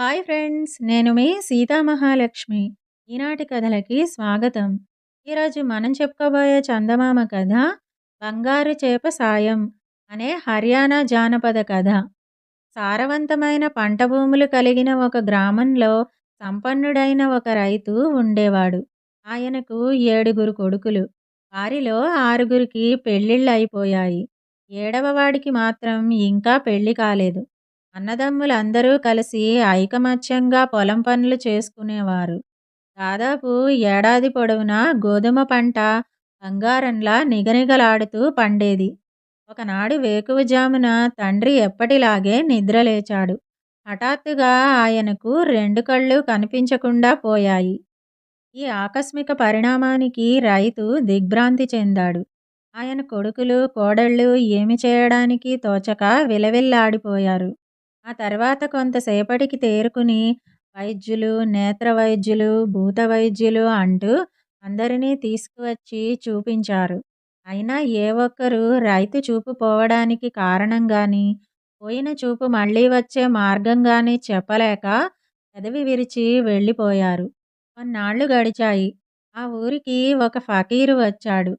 Hi friends నేను మీ సీతామహాలక్ష్మి ఈనాటి కథలకి స్వాగతం. ఈరోజు మనం చెప్పుకోబోయే చందమామ కథ బంగారు చేప సాయం అనే హర్యానా జానపద కథ. సారవంతమైన పంట భూములు కలిగిన ఒక గ్రామంలో సంపన్నుడైన ఒక రైతు ఉండేవాడు. ఆయనకు ఏడుగురు కొడుకులు. వారిలో ఆరుగురికి పెళ్ళిళ్ళు అయిపోయాయి ఏడవ వాడికి మాత్రం ఇంకా పెళ్ళి కాలేదు. అన్నదమ్ములందరూ కలిసి ఐకమత్యంగా పొలం పనులు చేసుకునేవారు. దాదాపు ఏడాది పొడవునా గోధుమ పంట బంగారంలా నిగనిగలాడుతూ పండేది. ఒకనాడు వేకువజామున తండ్రి ఎప్పటిలాగే నిద్రలేచాడు. హఠాత్తుగా ఆయనకు రెండు కళ్ళు కనిపించకుండా పోయాయి. ఈ ఆకస్మిక పరిణామానికి రైతు దిగ్భ్రాంతి చెందాడు. ఆయన కొడుకులు కోడళ్ళు ఏమి చేయడానికి తోచక విలవిల్లాడిపోయారు. ఆ తర్వాత కొంతసేపటికి తేరుకుని వైద్యులు నేత్ర వైద్యులు భూత వైద్యులు అంటూ అందరినీ తీసుకువచ్చి చూపించారు. అయినా ఏ ఒక్కరు రైతు చూపు పోవడానికి కారణం కానీ పోయిన చూపు మళ్ళీ వచ్చే మార్గం కానీ చెప్పలేక పెదవి విరిచి వెళ్ళిపోయారు. కొన్నాళ్ళు గడిచాయి. ఆ ఊరికి ఒక ఫకీరు వచ్చాడు.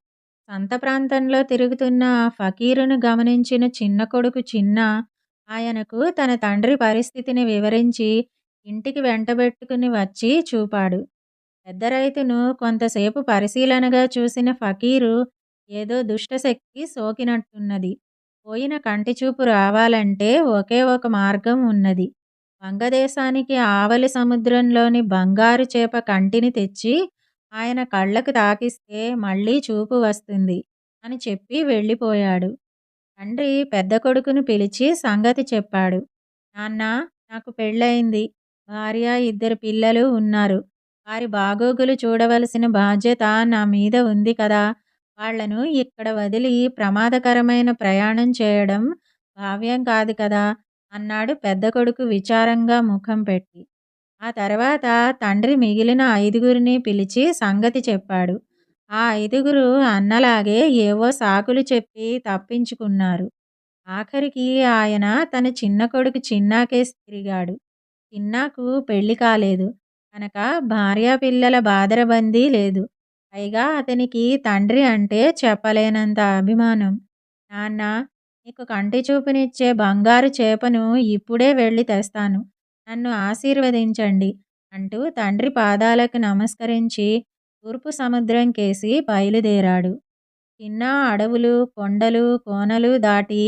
సంత ప్రాంతంలో తిరుగుతున్న ఆ ఫకీరును గమనించిన చిన్న కొడుకు చిన్న ఆయనకు తన తండ్రి పరిస్థితిని వివరించి ఇంటికి వెంటబెట్టుకుని వచ్చి చూపాడు. పెద్ద రైతును కొంతసేపు పరిశీలనగా చూసిన ఫకీరు ఏదో దుష్టశక్తి సోకినట్టున్నది. పోయిన కంటి చూపు రావాలంటే ఒకే ఒక మార్గం ఉన్నది. వంగదేశానికి ఆవలి సముద్రంలోని బంగారు చేప కంటిని తెచ్చి ఆయన కళ్ళకు తాకిస్తే మళ్ళీ చూపు వస్తుంది అని చెప్పి వెళ్ళిపోయాడు. తండ్రి పెద్ద కొడుకును పిలిచి సంగతి చెప్పాడు. నాన్న నాకు పెళ్ళయింది. భార్య ఇద్దరు పిల్లలు ఉన్నారు. వారి బాగోగులు చూడవలసిన బాధ్యత నా మీద ఉంది కదా. వాళ్ళను ఇక్కడ వదిలి ప్రమాదకరమైన ప్రయాణం చేయడం భావ్యం కాదు కదా అన్నాడు పెద్ద కొడుకు విచారంగా ముఖం పెట్టి. ఆ తర్వాత తండ్రి మిగిలిన ఐదుగురిని పిలిచి సంగతి చెప్పాడు. ఆ ఐదుగురు అన్నలాగే ఏవో సాకులు చెప్పి తప్పించుకున్నారు. ఆఖరికి ఆయన తన చిన్న కొడుకు చిన్నాకేసి తిరిగాడు. చిన్నాకు పెళ్ళి కాలేదు. కనుక భార్యా పిల్లల బాదరబందీ లేదు. పైగా అతనికి తండ్రి అంటే చెప్పలేనంత అభిమానం. నాన్న నీకు కంటి చూపునిచ్చే బంగారు చేపను ఇప్పుడే వెళ్ళి తెస్తాను. నన్ను ఆశీర్వదించండి అంటూ తండ్రి పాదాలకు నమస్కరించి తూర్పు సముద్రం కేసి బయలుదేరాడు. చిన్న అడవులు కొండలు కోనలు దాటి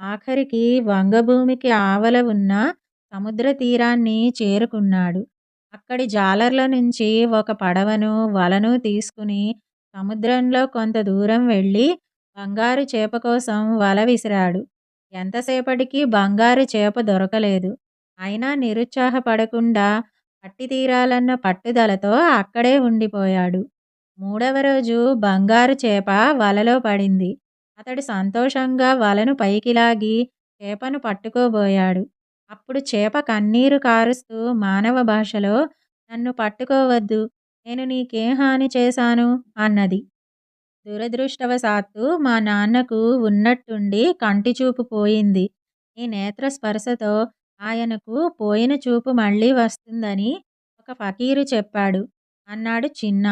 ఆఖరికి వంగభూమికి ఆవల ఉన్న సముద్ర తీరాన్ని చేరుకున్నాడు. అక్కడి జాలర్ల నుంచి ఒక పడవను వలను తీసుకుని సముద్రంలో కొంత దూరం వెళ్ళి బంగారు చేప కోసం వల విసిరాడు. ఎంతసేపటికి బంగారు చేప దొరకలేదు. అయినా నిరుత్సాహపడకుండా పట్టి తీరాలన్న పట్టుదలతో అక్కడే ఉండిపోయాడు. మూడవ రోజు బంగారు చేప వలలో పడింది. అతడు సంతోషంగా వలను పైకి లాగి చేపను పట్టుకోబోయాడు. అప్పుడు చేప కన్నీరు కారుస్తూ మానవ భాషలో నన్ను పట్టుకోవద్దు. నేను నీకేం హాని చేశాను? అన్నది. దురదృష్టవశాత్తు మా నాన్నకు ఉన్నట్టుండి కంటి చూపు పోయింది. ఈ నేత్ర స్పర్శతో ఆయనకు పోయిన చూపు మళ్ళీ వస్తుందని ఒక ఫకీరు చెప్పాడు. అన్నాడు చిన్న.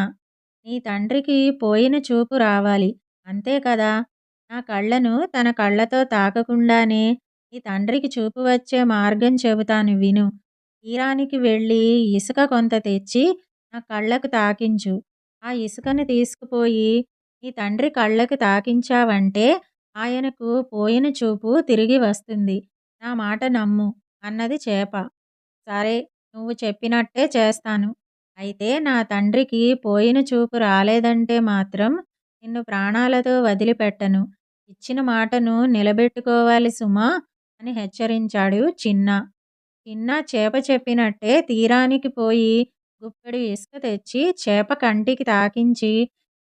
నీ తండ్రికి పోయిన చూపు రావాలి. అంతే కదా? నా కళ్ళను తన కళ్ళతో తాకకుండానే నీ తండ్రికి చూపు వచ్చే మార్గం చెబుతాను విను. తీరానికి వెళ్ళి ఇసుక కొంత తెచ్చి నా కళ్ళకు తాకించు. ఆ ఇసుకను తీసుకుపోయి నీ తండ్రి కళ్ళకు తాకించావంటే ఆయనకు పోయిన చూపు తిరిగి వస్తుంది. నా మాట నమ్ము. అన్నది చేప. సరే నువ్వు చెప్పినట్టే చేస్తాను. అయితే నా తండ్రికి పోయిన చూపు రాలేదంటే మాత్రం నిన్ను ప్రాణాలతో వదిలిపెట్టను. ఇచ్చిన మాటను నిలబెట్టుకోవాలి సుమా అని హెచ్చరించాడు చిన్న. చిన్న చేప చెప్పినట్టే తీరానికి పోయి గుప్పెడు ఇసుక తెచ్చి చేప కంటికి తాకించి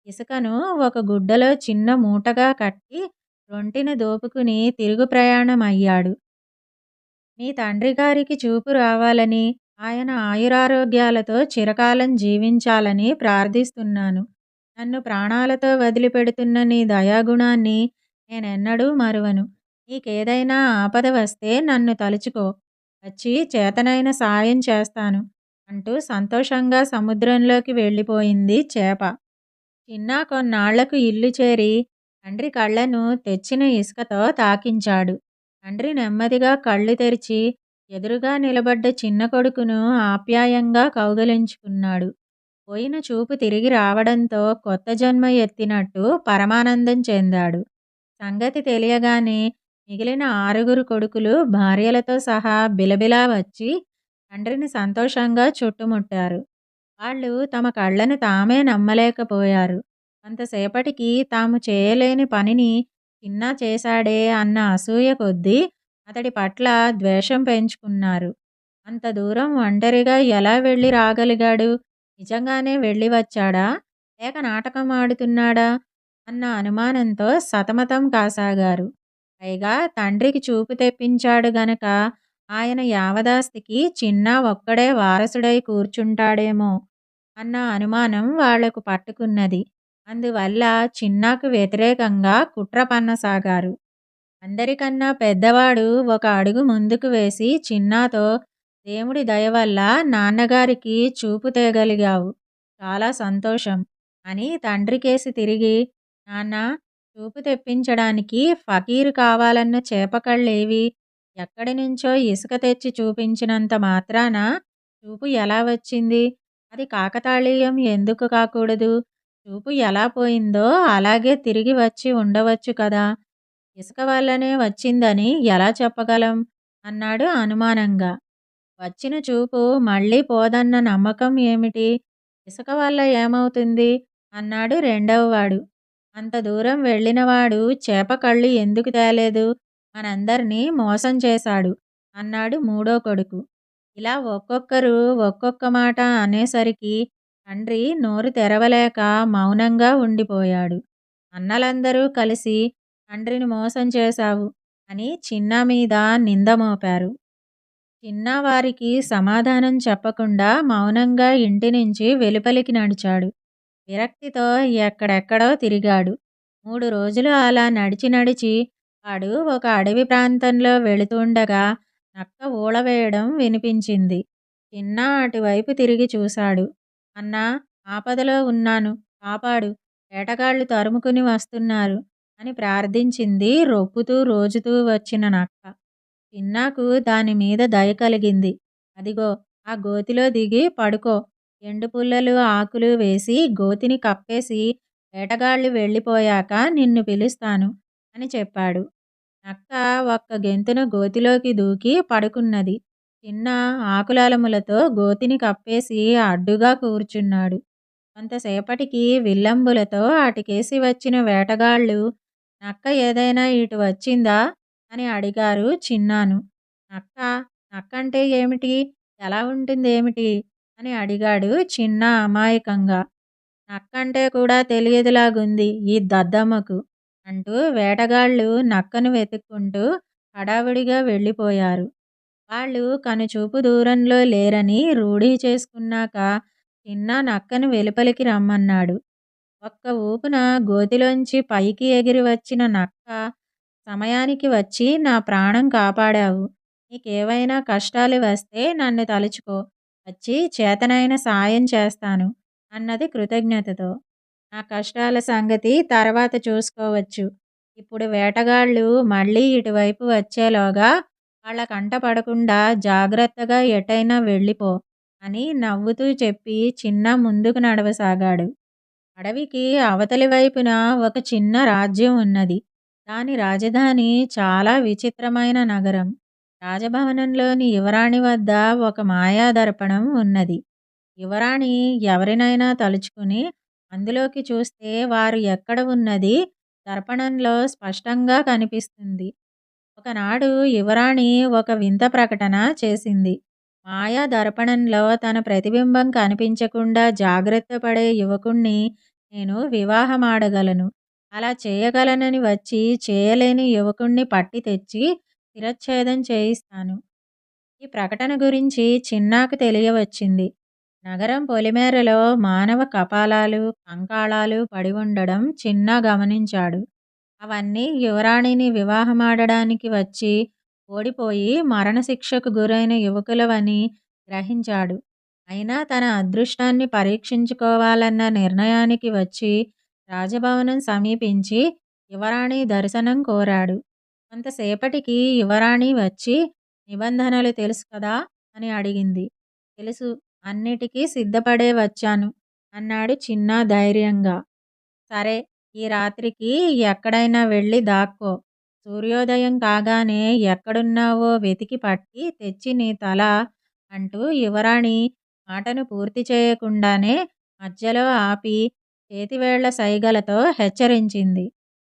ఇసుకను ఒక గుడ్డలో చిన్న మూటగా కట్టి రొంటిన దోపుకుని తిరుగు ప్రయాణం అయ్యాడు మీ తండ్రి గారికి చూపు రావాలని ఆయన ఆయురారోగ్యాలతో చిరకాలం జీవించాలని ప్రార్థిస్తున్నాను. నన్ను ప్రాణాలతో వదిలిపెడుతున్న నీ దయాగుణాన్ని నేనెన్నడూ మరువను. నీకేదైనా ఆపద వస్తే నన్ను తలుచుకో. వచ్చి చేతనైన సాయం చేస్తాను అంటూ సంతోషంగా సముద్రంలోకి వెళ్ళిపోయింది చేప. చిన్న కొన్నాళ్ళకు ఇల్లు చేరి తండ్రి కళ్ళను తెచ్చిన ఇసుకతో తాకించాడు. తండ్రి నెమ్మదిగా కళ్ళు తెరిచి ఎదురుగా నిలబడ్డ చిన్న కొడుకును ఆప్యాయంగా కౌగలించుకున్నాడు. పోయిన చూపు తిరిగి రావడంతో కొత్త జన్మ ఎత్తినట్టు పరమానందం చెందాడు. సంగతి తెలియగానే మిగిలిన ఆరుగురు కొడుకులు భార్యలతో సహా బిలబిలా వచ్చి తండ్రిని సంతోషంగా చుట్టుముట్టారు. వాళ్ళు తమ కళ్ళను తామే నమ్మలేకపోయారు. కొంతసేపటికి తాము చేయలేని పనిని చిన్న చేశాడే అన్న అసూయ కొద్దీ అతడి పట్ల ద్వేషం పెంచుకున్నారు. అంత దూరం ఒంటరిగా ఎలా వెళ్ళి రాగలిగాడు? నిజంగానే వెళ్ళి వచ్చాడా? లేక నాటకం ఆడుతున్నాడా? అన్న అనుమానంతో సతమతం కాసాగారు. పైగా తండ్రికి చూపు తెప్పించాడు గనక ఆయన యావదాస్తికి చిన్న ఒక్కడే వారసుడై కూర్చుంటాడేమో అన్న అనుమానం వాళ్ళకు పట్టుకున్నది. అందువల్ల చిన్నాకు వ్యతిరేకంగా కుట్ర పన్నసాగారు. అందరికన్నా పెద్దవాడు ఒక అడుగు ముందుకు వేసి చిన్నాతో దేవుడి దయ వల్ల నాన్నగారికి చూపు తేగలిగావు. చాలా సంతోషం అని తండ్రికేసి తిరిగి నాన్న చూపు తెప్పించడానికి ఫకీరు కావాలన్న చేపకళ్ళేవి ఎక్కడి నుంచో ఇసుక తెచ్చి చూపించినంత మాత్రాన చూపు ఎలా వచ్చింది? అది కాకతాళీయం ఎందుకు కాకూడదు? చూపు ఎలా పోయిందో అలాగే తిరిగి వచ్చి ఉండవచ్చు కదా. ఇసుక వల్లనే వచ్చిందని ఎలా చెప్పగలం? అన్నాడు అనుమానంగా. వచ్చిన చూపు మళ్ళీ పోదన్న నమ్మకం ఏమిటి? ఇసుక వల్ల ఏమవుతుంది? అన్నాడు రెండవవాడు అంత దూరం వెళ్ళినవాడు చేప కళ్ళు ఎందుకు తేలేదు? మనందరినీ మోసం చేశాడు అన్నాడు మూడో కొడుకు. ఇలా ఒక్కొక్కరు ఒక్కొక్క మాట అనేసరికి తండ్రి నోరు తెరవలేక మౌనంగా ఉండిపోయాడు. అన్నలందరూ కలిసి తండ్రిని మోసం చేశావు అని చిన్న మీద నింద మోపారు. చిన్న వారికి సమాధానం చెప్పకుండా మౌనంగా ఇంటి నుంచి వెలుపలికి నడిచాడు. విరక్తితో ఎక్కడెక్కడో తిరిగాడు. మూడు రోజులు అలా నడిచి నడిచి వాడు ఒక అడవి ప్రాంతంలో వెళుతుండగా నక్క ఊళవేయడం వినిపించింది. చిన్న అటువైపు తిరిగి చూశాడు. అన్నా ఆపదలో ఉన్నాను. కాపాడు. వేటగాళ్ళు తరుముకుని వస్తున్నారు అని ప్రార్థించింది రొప్పుతూ రోజుతూ వచ్చిన నక్క. చిన్నాకు దాని మీద దయ కలిగింది. అదిగో ఆ గోతిలో దిగి పడుకో. ఎండు పుల్లలు ఆకులు వేసి గోతిని కప్పేసి వేటగాళ్ళు వెళ్ళిపోయాక నిన్ను పిలుస్తాను అని చెప్పాడు. నక్క ఒక్క గెంతున గోతిలోకి దూకి పడుకున్నది. చిన్న ఆకులాలములతో గోతిని కప్పేసి అడ్డుగా కూర్చున్నాడు. కొంతసేపటికి విల్లంబులతో అటుకేసి వచ్చిన వేటగాళ్ళు నక్క ఏదైనా ఇటు వచ్చిందా? అని అడిగారు చిన్నాను. నక్క నక్కంటే ఏమిటి? ఎలా ఉంటుంది ఏమిటి అని అడిగాడు చిన్న అమాయకంగా. నక్కంటే కూడా తెలియదులాగుంది ఈ దద్దమ్మకు అంటూ వేటగాళ్ళు నక్కను వెతుక్కుంటూ హడావుడిగా వెళ్ళిపోయారు. వాళ్ళు కనుచూపు దూరంలో లేరని రూఢీ చేసుకున్నాక చిన్న నక్కను వెలుపలికి రమ్మన్నాడు. ఒక్క ఊపున గోతిలోంచి పైకి ఎగిరి వచ్చిన నక్క సమయానికి వచ్చి నా ప్రాణం కాపాడావు. నీకేవైనా కష్టాలు వస్తే నన్ను తలుచుకో. వచ్చి చేతనైన సాయం చేస్తాను అన్నది కృతజ్ఞతతో. నా కష్టాల సంగతి తర్వాత చూసుకోవచ్చు. ఇప్పుడు వేటగాళ్ళు మళ్ళీ ఇటువైపు వచ్చేలోగా వాళ్ళ కంట పడకుండా జాగ్రత్తగా ఎటైనా వెళ్ళిపో అని నవ్వుతూ చెప్పి చిన్న ముందుకు నడవసాగాడు. అడవికి అవతలి వైపున ఒక చిన్న రాజ్యం ఉన్నది. దాని రాజధాని చాలా విచిత్రమైన నగరం. రాజభవనంలోని యువరాణి వద్ద ఒక మాయాదర్పణం ఉన్నది. యువరాణి ఎవరినైనా తలుచుకుని అందులోకి చూస్తే వారు ఎక్కడ ఉన్నది దర్పణంలో స్పష్టంగా కనిపిస్తుంది. ఒకనాడు యువరాణి ఒక వింత ప్రకటన చేసింది. మాయా దర్పణంలో తన ప్రతిబింబం కనిపించకుండా జాగ్రత్త పడే యువకుణ్ణి నేను వివాహమాడగలను. అలా చేయగలనని వచ్చి చేయలేని యువకుణ్ణి పట్టి తెచ్చి శిరచ్ఛేదం చేయిస్తాను. ఈ ప్రకటన గురించి చిన్నాకు తెలియవచ్చింది. నగరం పొలిమేరలో మానవ కపాలాలు కంకాళాలు పడి ఉండడం చిన్న గమనించాడు. అవన్నీ యువరాణిని వివాహమాడడానికి వచ్చి ఓడిపోయి మరణశిక్షకు గురైన యువకులవని గ్రహించాడు. అయినా తన అదృష్టాన్ని పరీక్షించుకోవాలన్న నిర్ణయానికి వచ్చి రాజభవనం సమీపించి యువరాణి దర్శనం కోరాడు. కొంతసేపటికి యువరాణి వచ్చి నిబంధనలు తెలుసు కదా? అని అడిగింది. తెలుసు. అన్నిటికీ సిద్ధపడే వచ్చాను అన్నాడు చిన్న ధైర్యంగా. సరే. ఈ రాత్రికి ఎక్కడైనా వెళ్ళి దాక్కో. సూర్యోదయం కాగానే ఎక్కడున్నావో వెతికి పట్టి తెచ్చి నీ తల అంటూ యువరాణి మాటను పూర్తి చేయకుండానే మధ్యలో ఆపి చేతివేళ్ళ సైగలతో హెచ్చరించింది.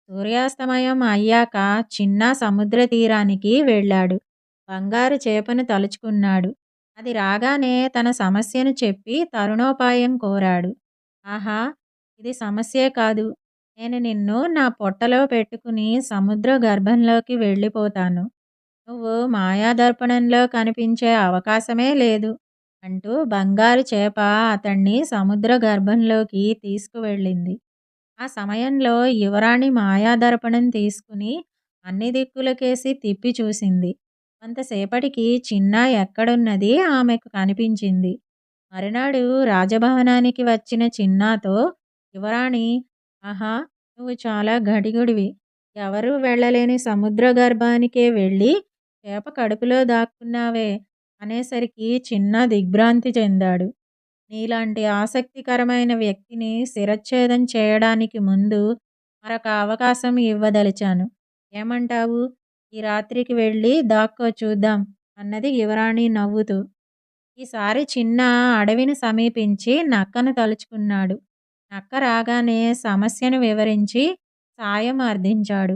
సూర్యాస్తమయం అయ్యాక చిన్న సముద్ర తీరానికి వెళ్ళాడు. బంగారు చేపను తలుచుకున్నాడు. అది రాగానే తన సమస్యను చెప్పి తరుణోపాయం కోరాడు. ఆహా! ఇది సమస్యే కాదు. నేను నిన్ను నా పొట్టలో పెట్టుకుని సముద్ర గర్భంలోకి వెళ్ళిపోతాను. నువ్వు మాయాదర్పణంలో కనిపించే అవకాశమే లేదు అంటూ బంగారు చేప అతన్ని సముద్ర గర్భంలోకి తీసుకువెళ్ళింది. ఆ సమయంలో యువరాణి మాయాదర్పణం తీసుకుని అన్ని దిక్కులకేసి తిప్పి చూసింది. కొంతసేపటికి చిన్న ఎక్కడున్నది ఆమెకు కనిపించింది. మరునాడు రాజభవనానికి వచ్చిన చిన్నాతో యువరాణి ఆహా నువ్వు చాలా గడిగుడివి ఎవరూ వెళ్ళలేని సముద్ర గర్భానికే వెళ్ళి చేప కడుపులో దాక్కున్నావే అనేసరికి చిన్న దిగ్భ్రాంతి చెందాడు. నీలాంటి ఆసక్తికరమైన వ్యక్తిని శిరచ్ఛేదం చేయడానికి ముందు మరొక అవకాశం ఇవ్వదలిచాను. ఏమంటావు? ఈ రాత్రికి వెళ్ళి దాక్కో చూద్దాం అన్నది యువరాణి నవ్వుతూ. ఈసారి చిన్న అడవిని సమీపించి నక్కను తలుచుకున్నాడు. నక్క రాగానే సమస్యను వివరించి సాయం అర్థించాడు.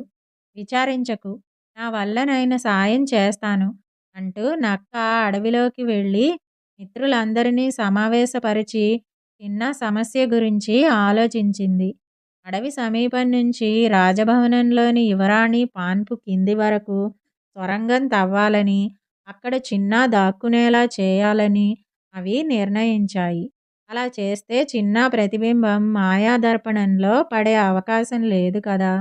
విచారించకు నా వల్లనైన సాయం చేస్తాను అంటూ నక్క అడవిలోకి వెళ్ళి మిత్రులందరినీ సమావేశపరిచి చిన్న సమస్య గురించి ఆలోచించింది. అడవి సమీపం నుంచి రాజభవనంలోని యువరాణి పాన్పు కింది వరకు సొరంగం తవ్వాలని అక్కడ చిన్న దాక్కునేలా చేయాలని అవి నిర్ణయించాయి. అలా చేస్తే చిన్న ప్రతిబింబం మాయాదర్పణంలో పడే అవకాశం లేదు కదా.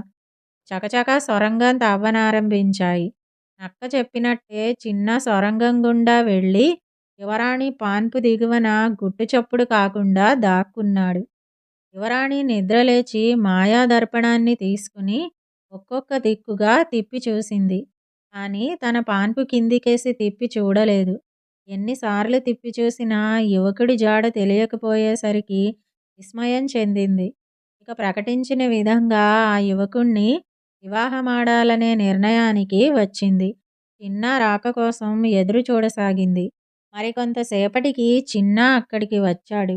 చకచక సొరంగం తవ్వనారంభించాయి. నక్క చెప్పినట్టే చిన్న సొరంగం గుండా వెళ్ళి యువరాణి పాన్పు దిగువన గుట్టు చప్పుడు కాకుండా దాక్కున్నాడు. యువరాణి నిద్రలేచి మాయాదర్పణాన్ని తీసుకుని ఒక్కొక్క దిక్కుగా తిప్పి చూసింది. కానీ తన పాన్పు కిందికేసి తిప్పి చూడలేదు. ఎన్నిసార్లు తిప్పి చూసినా యువకుడి జాడ తెలియకపోయేసరికి విస్మయం చెందింది. ఇక ప్రకటించిన విధంగా ఆ యువకుణ్ణి వివాహమాడాలనే నిర్ణయానికి వచ్చింది. చిన్న రాక కోసం ఎదురు చూడసాగింది. మరికొంతసేపటికి చిన్న అక్కడికి వచ్చాడు.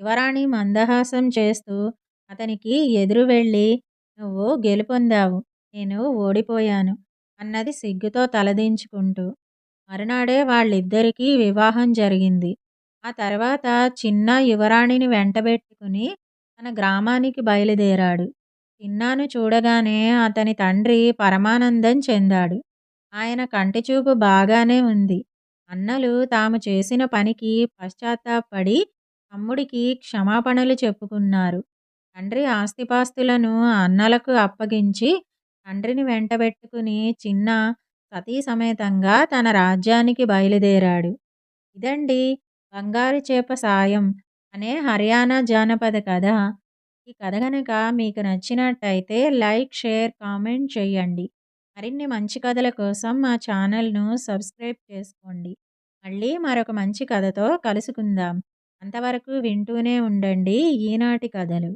యువరాణి మందహాసం చేస్తూ అతనికి ఎదురు వెళ్ళి నువ్వు గెలుపొందావు. నేను ఓడిపోయాను అన్నది సిగ్గుతో తలదించుకుంటూ. మరునాడే వాళ్ళిద్దరికీ వివాహం జరిగింది. ఆ తర్వాత చిన్న యువరాణిని వెంటబెట్టుకుని తన గ్రామానికి బయలుదేరాడు. చిన్నాను చూడగానే అతని తండ్రి పరమానందం చెందాడు. ఆయన కంటిచూపు బాగానే ఉంది. అన్నలు తాము చేసిన పనికి పశ్చాత్తాపడి తమ్ముడికి క్షమాపణలు చెప్పుకున్నారు. తండ్రి ఆస్తిపాస్తులను అన్నలకు అప్పగించి తండ్రిని వెంటబెట్టుకుని చిన్న సతీ సమేతంగా తన రాజ్యానికి బయలుదేరాడు. ఇదండి బంగారు చేప సాయం అనే హర్యానా జానపద కథ. ఈ కథ కనుక మీకు నచ్చినట్టయితే లైక్ షేర్ కామెంట్ చేయండి. మరిన్ని మంచి కథల కోసం మా ఛానల్ను సబ్స్క్రైబ్ చేసుకోండి. మళ్ళీ మరొక మంచి కథతో కలుసుకుందాం. అంతవరకు వింటూనే ఉండండి ఈనాటి కథలు.